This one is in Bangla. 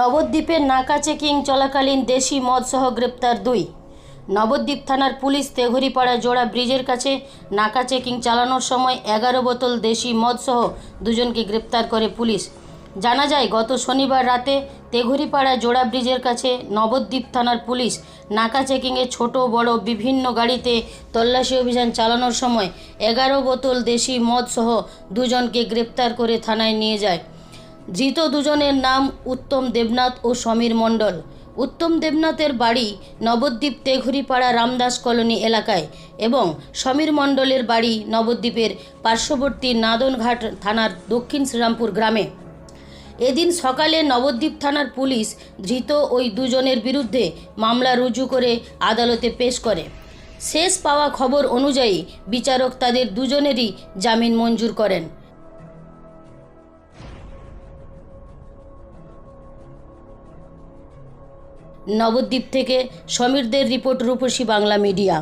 নবদ্বীপের নাকা চেকিং চলাকালীন দেশি মদসহ গ্রেপ্তার দুই। নবদ্বীপ থানার পুলিশ তেঘরিপাড়া জোড়া ব্রিজের কাছে নাকা চেকিং চালানোর সময় এগারো বোতল দেশি মদসহ দুজনকে গ্রেপ্তার করে পুলিশ। জানা যায়, গত শনিবার রাতে তেঘরিপাড়া জোড়া ব্রিজের কাছে নবদ্বীপ থানার পুলিশ নাকা চেকিংয়ে ছোট, বড় বিভিন্ন গাড়িতে তল্লাশি অভিযান চালানোর সময় এগারো বোতল দেশি মদসহ দুজনকে গ্রেপ্তার করে থানায় নিয়ে যায়। ধৃত দুজনের নাম উত্তম দেবনাথ ও সমীর মণ্ডল। উত্তম দেবনাথের বাড়ি নবদ্বীপ তেঘুরিপাড়া রামদাস কলোনি এলাকায় এবং সমীর মণ্ডলের বাড়ি নবদ্বীপের পার্শ্ববর্তী নাদনঘাট থানার দক্ষিণ শ্রীরামপুর গ্রামে। এদিন সকালে নবদ্বীপ থানার পুলিশ ধৃত ওই দুজনের বিরুদ্ধে মামলা রুজু করে আদালতে পেশ করে। শেষ পাওয়া খবর অনুযায়ী বিচারক তাদের দুজনেরই জামিন মঞ্জুর করেন। নবদ্বীপ থেকে সমীরদের রিপোর্ট রূপসী বাংলা মিডিয়া।